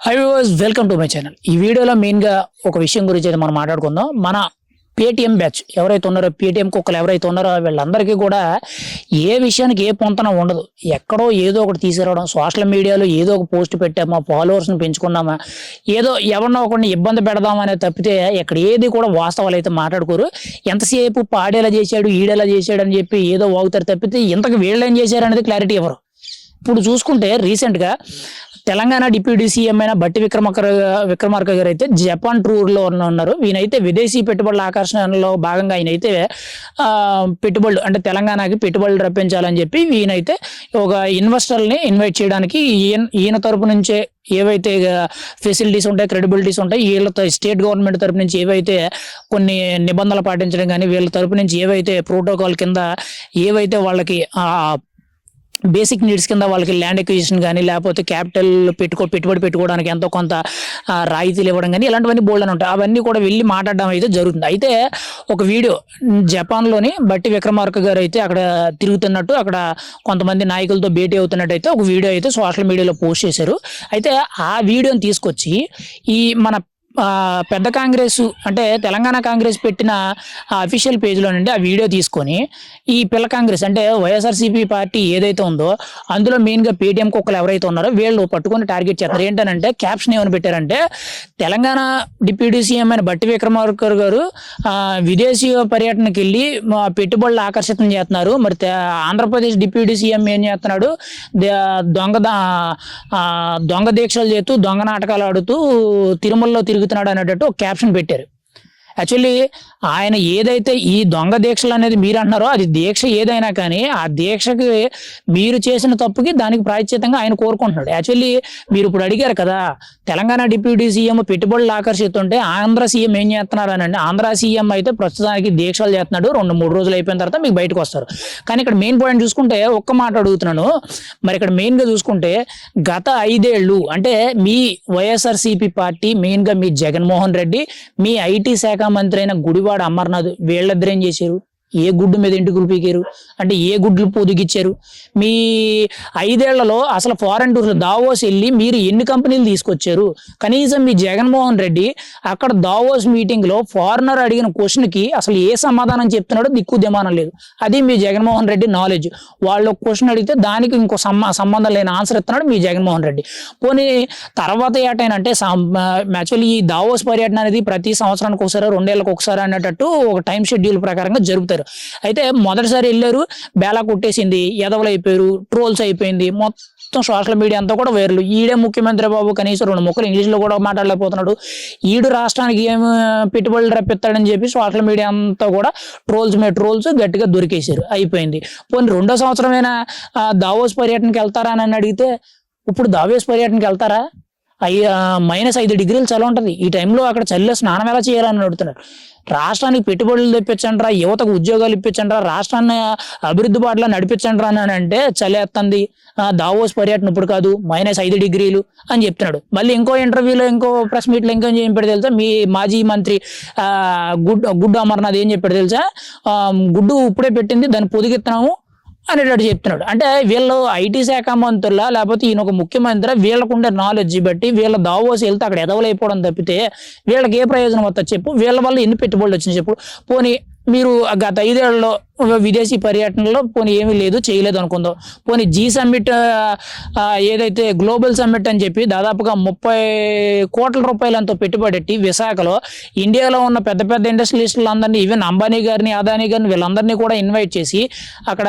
Hi was welcome to my channel ఈ వీడియోలో మెయిన్గా ఒక విషయం గురించి అయితే మనం మాట్లాడుకుందాం. మన పేటిఎం బ్యాచ్ ఎవరైతే ఉన్నారో పేటిఎం కుక్కలు ఎవరైతే ఉన్నారో వీళ్ళందరికీ కూడా ఏ విషయానికి ఏ పొంతన ఉండదు. ఎక్కడో ఏదో ఒకటి తీసుకురావడం సోషల్ మీడియాలో ఏదో ఒక పోస్ట్ పెట్టామా ఫాలోవర్స్ని పెంచుకున్నామా ఏదో ఎవరినో ఒకరిని ఇబ్బంది పెడదామనే తప్పితే ఇక్కడ ఏది కూడా వాస్తవాలు అయితే మాట్లాడుకోరు. ఎంతసేపు పాడేలా చేశాడు ఈడేలా చేశాడు అని చెప్పి ఏదో వాగుతారు తప్పితే ఇంతకు వీళ్ళు ఏం చేశారు అనేది క్లారిటీ ఇవ్వరు. ఇప్పుడు చూసుకుంటే రీసెంట్గా తెలంగాణ డిప్యూటీ సీఎం అయిన బట్టి విక్రమార్క విక్రమార్క గారు అయితే జపాన్ టూర్లో ఉన్నారు. ఈయనైతే విదేశీ పెట్టుబడుల ఆకర్షణలో భాగంగా ఆయన అయితే పెట్టుబడులు అంటే తెలంగాణకి పెట్టుబడులు రప్పించాలని చెప్పి ఈయనైతే ఒక ఇన్వెస్టర్ని ఇన్వైట్ చేయడానికి ఈయన ఈయన తరపు నుంచే ఏవైతే ఫెసిలిటీస్ ఉంటాయి క్రెడిబిలిటీస్ ఉంటాయి వీళ్ళతో స్టేట్ గవర్నమెంట్ తరపు నుంచి ఏవైతే కొన్ని నిబంధనలు పాటించడం కానీ వీళ్ళ తరపు నుంచి ఏవైతే ప్రోటోకాల్ కింద ఏవైతే వాళ్ళకి ఆ బేసిక్ నీడ్స్ కింద వాళ్ళకి ల్యాండ్ ఎక్విజిషన్ కానీ లేకపోతే క్యాపిటల్ పెట్టుకో పెట్టుబడి పెట్టుకోవడానికి ఎంతో కొంత రాయితీలు ఇవ్వడం కానీ ఇలాంటివన్నీ బోల్డ్ అని ఉంటాయి. అవన్నీ కూడా వెళ్ళి మాట్లాడడం అయితే జరుగుతుంది. అయితే ఒక వీడియో జపాన్లోని బట్టి విక్రమార్క గారు అయితే అక్కడ తిరుగుతున్నట్టు అక్కడ కొంతమంది నాయకులతో భేటీ అవుతున్నట్టు అయితే ఒక వీడియో అయితే సోషల్ మీడియాలో పోస్ట్ చేశారు. అయితే ఆ వీడియోని తీసుకొచ్చి ఈ మన పెద్ద కాంగ్రెస్ అంటే తెలంగాణ కాంగ్రెస్ పెట్టిన అఫీషియల్ పేజ్లో నుండి ఆ వీడియో తీసుకొని ఈ పిల్ల కాంగ్రెస్ అంటే వైఎస్ఆర్సీపీ పార్టీ ఏదైతే ఉందో అందులో మెయిన్గా పేటీఎం కుక్కలు ఎవరైతే ఉన్నారో వీళ్ళు పట్టుకొని టార్గెట్ చేస్తారు. ఏంటనంటే క్యాప్షన్ ఏమని పెట్టారంటే తెలంగాణ డిప్యూటీ సీఎం అయిన బట్టి విక్రమార్కర్ గారు విదేశీ పర్యటనకి వెళ్ళి పెట్టుబడులు ఆకర్షితం చేస్తున్నారు. మరి ఆంధ్రప్రదేశ్ డిప్యూటీ సీఎం ఏం చేస్తున్నాడు? దొంగ దొంగ దీక్షలు చేస్తూ దొంగ నాటకాలు ఆడుతూ తిరుమలలో తిరుగుతున్నాడు అనేటట్టు ఒక క్యాప్షన్ పెట్టారు. యాక్చువల్లీ ఆయన ఏదైతే ఈ దొంగ దీక్షలు అనేది మీరు అంటున్నారో అది దీక్ష ఏదైనా కానీ ఆ దీక్షకి మీరు చేసిన తప్పుకి దానికి ప్రాయశ్చితంగా ఆయన కోరుకుంటున్నాడు. యాక్చువల్లీ మీరు ఇప్పుడు అడిగారు కదా తెలంగాణ డిప్యూటీ సీఎం పెట్టుబడులు ఆకర్షిస్తుంటే ఆంధ్ర సీఎం ఏం చేస్తున్నారు అని అంటే ఆంధ్ర సీఎం అయితే ప్రస్తుతానికి దీక్షలు చేస్తున్నాడు. రెండు మూడు రోజులు అయిపోయిన తర్వాత మీకు బయటకు వస్తారు. కానీ ఇక్కడ మెయిన్ పాయింట్ చూసుకుంటే ఒక్క మాట అడుగుతున్నాను. మరి ఇక్కడ మెయిన్గా చూసుకుంటే గత ఐదేళ్ళు అంటే మీ వైఎస్ఆర్సీపీ పార్టీ మెయిన్గా మీ జగన్మోహన్ రెడ్డి మీ ఐటీ శాఖ మంత్రి అయిన గుడివాడ అమర్నాథ్ వీళ్ళిద్దరు చేశారు ఏ గుడ్డు మీద ఇంటికి పీకారు? అంటే ఏ గుడ్లు పొదిగిచ్చారు? మీ ఐదేళ్ళలో అసలు ఫారెన్ టూర్స్ దావోస్ వెళ్ళి మీరు ఎన్ని కంపెనీలు తీసుకొచ్చారు? కనీసం మీ జగన్మోహన్ రెడ్డి అక్కడ దావోస్ మీటింగ్లో ఫారినర్ అడిగిన క్వశ్చన్కి అసలు ఏ సమాధానం చెప్తున్నాడో దిక్కు దిమానం లేదు. అది మీ జగన్మోహన్ రెడ్డి నాలెడ్జ్ వాళ్ళు క్వశ్చన్ అడిగితే దానికి ఇంకో సంబంధం లేని ఆన్సర్ ఇస్తున్నాడు మీ జగన్మోహన్ రెడ్డి. పోనీ తర్వాత ఏటైనంటే యాక్చువల్లీ ఈ దావోస్ పర్యటన అనేది ప్రతి సంవత్సరానికి ఒకసారి రెండేళ్ళకి ఒకసారి అనేటట్టు ఒక టైం షెడ్యూల్ ప్రకారంగా వెళ్ళారు. అయితే మొదటిసారి వెళ్ళారు బేలా కొట్టేసింది ఎదవలు అయిపోయారు ట్రోల్స్ అయిపోయింది మొత్తం సోషల్ మీడియా అంతా కూడా వైరల్. ఈడే ముఖ్యమంత్రి బాబు కనీసం రెండు ముక్కలు ఇంగ్లీష్లో కూడా మాట్లాడలేకపోతున్నాడు. ఈడు రాష్ట్రానికి ఏం పెట్టుబడులు రప్పిస్తాడని చెప్పి సోషల్ మీడియా అంతా కూడా ట్రోల్స్ మీద ట్రోల్స్ గట్టిగా దొరికేశారు. అయిపోయింది. పోనీ రెండో సంవత్సరమైనా ఆ, దావోస్ పర్యటనకి వెళ్తారా అని అడిగితే ఇప్పుడు దావోస్ పర్యటనకి వెళ్తారా? మైనస్ ఐదు డిగ్రీలు చలి ఉంటుంది. ఈ టైంలో అక్కడ చలిలో స్నానం ఎలా చేయాలని అడుగుతున్నారు. రాష్ట్రానికి పెట్టుబడులు తెప్పించండిరా యువతకు ఉద్యోగాలు ఇప్పించండి రా రాష్ట్రాన్ని అభివృద్ధి బాటలో నడిపించండి రా అని అంటే చలి ఎత్తంది దావోస్ పర్యటన ఇప్పుడు కాదు మైనస్ ఐదు డిగ్రీలు అని చెప్తున్నాడు. మళ్ళీ ఇంకో ఇంటర్వ్యూలో ఇంకో ప్రెస్ మీట్లో ఇంకేం చెప్పాడు తెలుసా? మీ మాజీ మంత్రి గుడ్ గుడ్డు అమర్నాథ్ ఏం చెప్పాడు తెలుసా? గుడ్డు ఇప్పుడే పెట్టింది దాన్ని పొదిగిస్తున్నాము అనేటట్టు చెప్తున్నాడు. అంటే వీళ్ళు ఐటీ శాఖ మంత్రుల లేకపోతే ఈయన ఒక ముఖ్యమంత్రి వీళ్ళకుండే నాలెడ్జ్ బట్టి వీళ్ళ దావోసి వెళ్తే అక్కడ ఎదవలైపోవడం తప్పితే వీళ్ళకి ఏ ప్రయోజనం వస్తా చెప్పు వీళ్ళ వల్ల ఎన్ని పెట్టుబడులు వచ్చినాయి చెప్పు. పోనీ మీరు గత ఐదేళ్ళలో విదేశీ పర్యటనలో పోనీ ఏమీ లేదు చేయలేదు అనుకుందాం. పోనీ జీ సమ్మిట్ ఏదైతే గ్లోబల్ సమ్మిట్ అని చెప్పి దాదాపుగా ముప్పై కోట్ల రూపాయలంతో పెట్టుబడి విశాఖలో ఇండియాలో ఉన్న పెద్ద పెద్ద ఇండస్ట్రియలిస్టులు అందరినీ ఈవెన్ అంబానీ గారిని అదానీ గారిని వీళ్ళందరినీ కూడా ఇన్వైట్ చేసి అక్కడ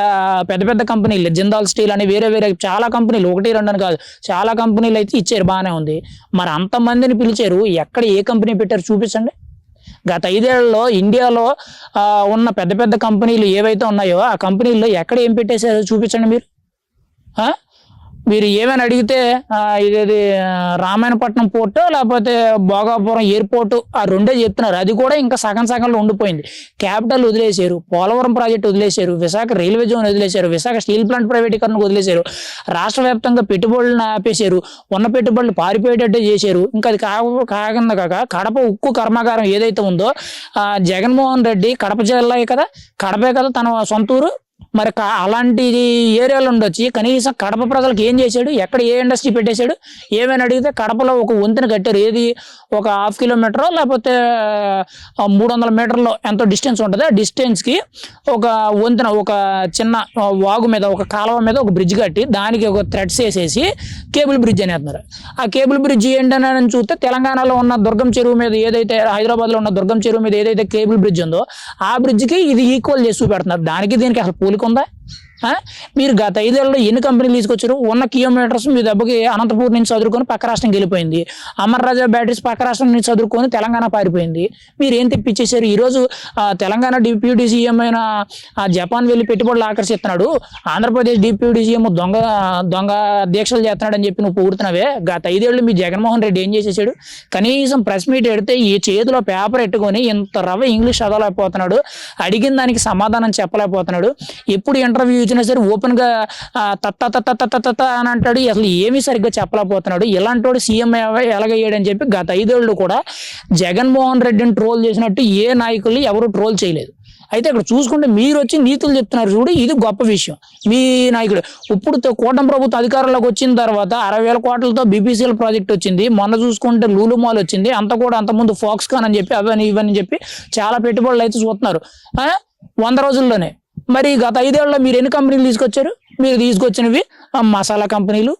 పెద్ద పెద్ద కంపెనీలు జిందాల్ స్టీల్ అని వేరే వేరే చాలా కంపెనీలు ఒకటి రెండు అని కాదు చాలా కంపెనీలు అయితే ఇచ్చారు బాగానే ఉంది. మరి అంతమందిని పిలిచారు ఎక్కడ ఏ కంపెనీ పెట్టారు చూపించండి. గత ఐదేళ్ళలో ఇండియాలో ఉన్న పెద్ద పెద్ద కంపెనీలు ఏవైతే ఉన్నాయో ఆ కంపెనీల్లో ఎక్కడ ఏం పెట్టేశారో చూపించండి మీరు. మీరు ఏమైనా అడిగితే ఇదేది రామాయణపట్నం పోర్టు లేకపోతే భోగాపురం ఎయిర్పోర్టు ఆ రెండే చెప్తున్నారు. అది కూడా ఇంకా సగం సగంలో ఉండిపోయింది. క్యాపిటల్ వదిలేశారు పోలవరం ప్రాజెక్ట్ వదిలేశారు విశాఖ రైల్వే జోన్ వదిలేశారు విశాఖ స్టీల్ ప్లాంట్ ప్రైవేటీకరణకు వదిలేశారు రాష్ట్ర వ్యాప్తంగా పెట్టుబడులను ఆపేశారు ఉన్న పెట్టుబడులు పారిపోయేటట్టే చేశారు. ఇంకా అది కాకుండా కాక కడప ఉక్కు కర్మాగారం ఏదైతే ఉందో జగన్మోహన్ రెడ్డి కడప జిల్లా కదా కడపే కదా తన సొంత ఊరు మరి అలాంటి ఏరియాలో ఉండొచ్చి కనీసం కడప ప్రజలకు ఏం చేశాడు? ఎక్కడ ఏ ఇండస్ట్రీ పెట్టేశాడు? ఏమైనా అడిగితే కడపలో ఒక వంతెన కట్టారు. ఏది? ఒక హాఫ్ కిలోమీటర్ లేకపోతే మూడు వందల మీటర్లో ఎంతో డిస్టెన్స్ ఉంటుంది. ఆ డిస్టెన్స్కి ఒక వంతెన ఒక చిన్న వాగు మీద ఒక కాలువ మీద ఒక బ్రిడ్జ్ కట్టి దానికి ఒక థ్రెడ్స్ వేసేసి కేబుల్ బ్రిడ్జ్ అనేస్తున్నారు ఆ కేబుల్ బ్రిడ్జ్ ఏంటని చూస్తే తెలంగాణలో ఉన్న దుర్గం చెరువు మీద ఏదైతే హైదరాబాద్లో ఉన్న దుర్గం చెరువు మీద ఏదైతే కేబుల్ బ్రిడ్జ్ ఉందో ఆ బ్రిడ్జ్కి ఇది ఈక్వల్ చేసి చూపెడుతున్నారు. దానికి దీనికి అసలు పోలిక ఉందా మీరు గత ఐదేళ్ళలో ఎన్ని కంపెనీలు తీసుకొచ్చారు? ఉన్న కిలోమీటర్స్ మీ దెబ్బకి అనంతపూర్ నుంచి చదువుకొని పక్క రాష్ట్రం వెళ్ళిపోయింది. అమర్ రాజా బ్యాటరీస్ పక్క రాష్ట్రం నుంచి చదువుకొని తెలంగాణ పారిపోయింది. మీరు ఏం తెప్పించేశారు ఈరోజు తెలంగాణ డిప్యూటీ సీఎం అయిన జపాన్ వెళ్ళి పెట్టుబడులు ఆకర్షిస్తున్నాడు. ఆంధ్రప్రదేశ్ డిప్యూటీ సీఎం దొంగ దొంగ దీక్షలు చేస్తున్నాడు అని చెప్పి నువ్వు పూడుతున్నావే గత ఐదేళ్ళు మీ జగన్మోహన్ రెడ్డి ఏం చేసేసాడు కనీసం ప్రెస్ మీట్ పెడితే ఈ చేతిలో పేపర్ ఎట్టుకొని ఇంత రవ్వ ఇంగ్లీష్ చదవలేకపోతున్నాడు. అడిగిన దానికి సమాధానం చెప్పలేకపోతున్నాడు. ఎప్పుడు ఇంటర్వ్యూ ఇచ్చినా సరే ఓపెన్గా తత్త తత్త తత్త తత్త అని అంటాడు. అసలు ఏమీ సరిగ్గా చెప్పలేకపోతున్నాడు. ఇలాంటి వాడు సీఎం ఎలాగయ్యాడని చెప్పి గత ఐదేళ్ళు కూడా జగన్మోహన్ రెడ్డిని ట్రోల్ చేసినట్టు ఏ నాయకుల్ని ఎవరు ట్రోల్ చేయలేదు. అయితే ఇక్కడ చూసుకుంటే మీరు వచ్చి నీతులు చెప్తున్నారు చూడు ఇది గొప్ప విషయం. మీ నాయకుడు ఇప్పుడు కూటమి ప్రభుత్వం అధికారంలోకి వచ్చిన తర్వాత అరవై వేల కోట్లతో బీపీసీఎల్ ప్రాజెక్ట్ వచ్చింది. మొన్న చూసుకుంటే లూలు మాల్ వచ్చింది. అంత కూడా అంతకుముందు ఫాక్స్కాన్ అని చెప్పి అవని ఇవని చెప్పి చాలా పెట్టుబడులు అయితే చూస్తున్నారు. వంద రోజుల్లోనే. మరి గత ఐదేళ్ళలో మీరు ఎన్ని కంపెనీలు తీసుకొచ్చారు? మీరు తీసుకొచ్చినవి మసాలా కంపెనీలు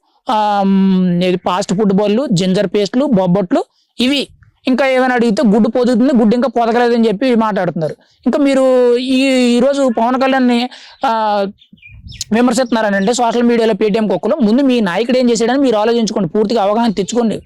ఫాస్ట్ ఫుడ్ బాల్లు జింజర్ పేస్ట్లు బొబ్బట్లు ఇవి. ఇంకా ఏమైనా అడిగితే గుడ్డు పొదుగుతుంది గుడ్డు ఇంకా పొదగలేదని చెప్పి మాట్లాడుతున్నారు. ఇంకా మీరు ఈ ఈరోజు పవన్ కళ్యాణ్ని ఆ, విమర్శిస్తున్నారని అంటే సోషల్ మీడియాలో పేటీఎం కుక్కలో ముందు మీ నాయకుడు ఏం చేశాడని మీరు ఆలోచించుకోండి. పూర్తిగా అవగాహన తెచ్చుకోండి.